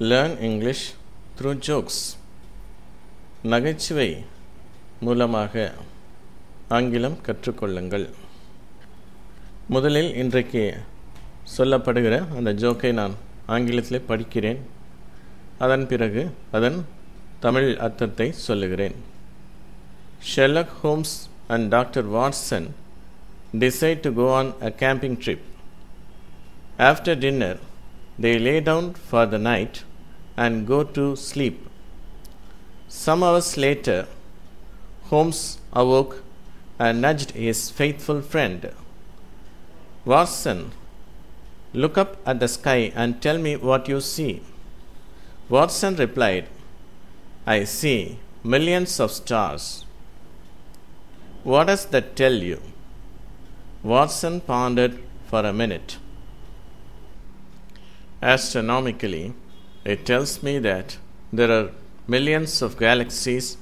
learn English through jokes நகைச்சுவை மூலமாக ஆங்கிலம் கற்றுக்கொள்ளுங்கள். முதலில் இன்றைக்கு சொல்லப்படுகிற அந்த ஜோக்கை நான் ஆங்கிலத்தில் படிக்கிறேன். அதன் பிறகு அதன் தமிழ் அர்த்தத்தை சொல்லுகிறேன். Sherlock Holmes and doctor Watson decide to go on a camping trip. After dinner, they lay down for the night and go to sleep. Some hours later, Holmes awoke and nudged his faithful friend. Watson, look up at the sky and tell me what you see. Watson replied, I see millions of stars. What does that tell you? Watson pondered for a minute. Astronomically, it tells me that there are millions of galaxies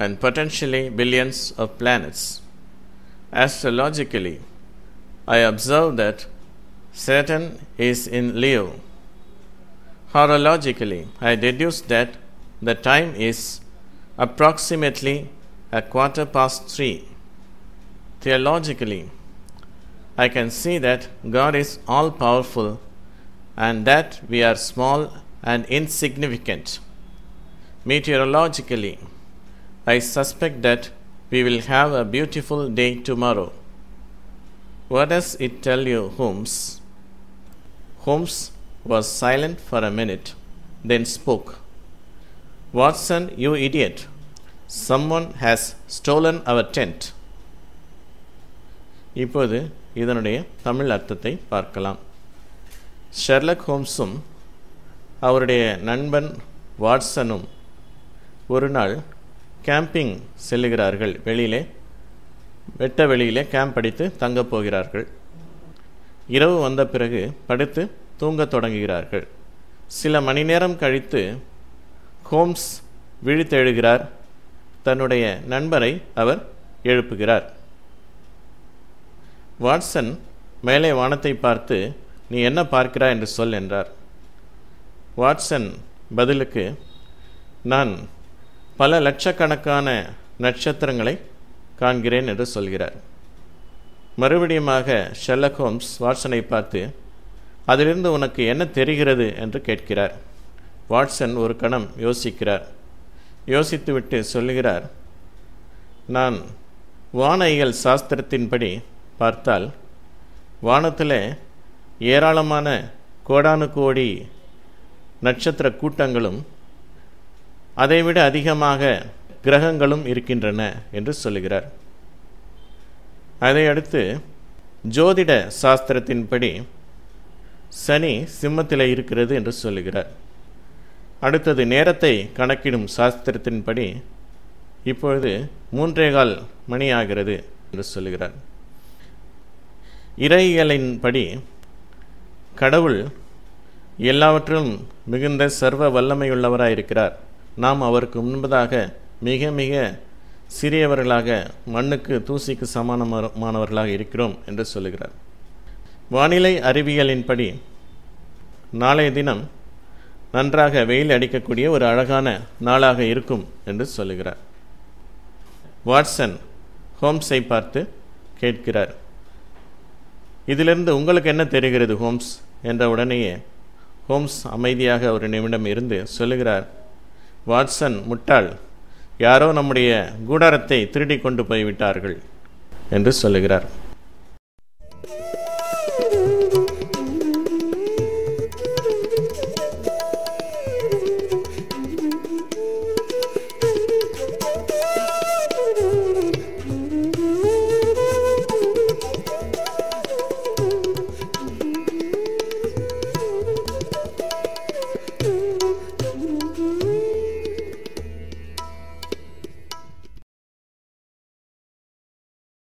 and potentially billions of planets. Astrologically, I observe that Saturn is in Leo. Horologically, I deduce that the time is approximately a quarter past three. Theologically, I can see that God is all powerful and that we are small and insignificant. Meteorologically, I suspect that we will have a beautiful day tomorrow. What does it tell you, Holmes? Holmes was silent for a minute, then spoke. Watson, you idiot. Someone has stolen our tent. இப்போது இதனுடைய தமிழ் அர்த்தத்தை பார்க்கலாம் Sherlock ஹோம்ஸும் அவருடைய நண்பன் வாட்சனும் ஒரு நாள் camping செல்லுகிறார்கள். வெளியிலே வெட்ட வெளியிலே கேம்ப் அடித்து தங்கப் போகிறார்கள். இரவு வந்த பிறகு படுத்து தூங்கத் தொடங்குகிறார்கள். சில மணி நேரம் கழித்து ஹோம்ஸ் விழித்தெழுகிறார். தன்னுடைய நண்பரை அவர் எழுப்புகிறார். வாட்சன் மேலே வானத்தை பார்த்து நீ என்ன பார்க்கிறாய்? என்று சொல் என்றார். வாட்சன் பதிலுக்கு நான் பல லட்சக்கணக்கான நட்சத்திரங்களை காண்கிறேன் என்று சொல்கிறார். மறுபடியுமாக ஷெல்லக் ஹோம்ஸ் வாட்சனை பார்த்து அதிலிருந்து உனக்கு என்ன தெரிகிறது? என்று கேட்கிறார். வாட்சன் ஒரு கணம் யோசிக்கிறார். யோசித்துவிட்டு சொல்லுகிறார் நான் வானையல் சாஸ்திரத்தின்படி பார்த்தால் வானத்தில் ஏராளமான கோடானு கோடி நட்சத்திர கூட்டங்களும் அதைவிட அதிகமாக கிரகங்களும் இருக்கின்றன என்று சொல்லுகிறார். அதையடுத்து ஜோதிட சாஸ்திரத்தின்படி சனி சிம்மத்தில் இருக்கிறது என்று சொல்லுகிறார். அடுத்தது நேரத்தை கணக்கிடும் சாஸ்திரத்தின்படி இப்பொழுது மூன்றே கால் மணி ஆகிறது என்று சொல்லுகிறார். இறையியலின்படி கடவுள் எல்லாவற்றிலும் மிகுந்த சர்வ வல்லமையுள்ளவராக இருக்கிறார் நாம் அவருக்கு முன்பதாக மிக மிக சிறியவர்களாக மண்ணுக்கு தூசிக்கு சமானமானவர்களாக இருக்கிறோம் என்று சொல்லுகிறார். வானிலை அறிவியலின்படி நாளைய தினம் நன்றாக வெயில் அடிக்கக்கூடிய ஒரு அழகான நாளாக இருக்கும் என்று சொல்லுகிறார். வாட்சன் ஹோம்ஸை பார்த்து கேட்கிறார். இதிலிருந்து உங்களுக்கு என்ன தெரிகிறது ஹோம்ஸ்? என்ற உடனேயே ஹோம்ஸ் அமைதியாக ஒரு நிமிடம் இருந்து சொல்லுகிறார் வாட்சன் முட்டாள் யாரோ நம்முடைய கூடாரத்தை திருடி கொண்டு போய்விட்டார்கள் என்று சொல்லுகிறார்.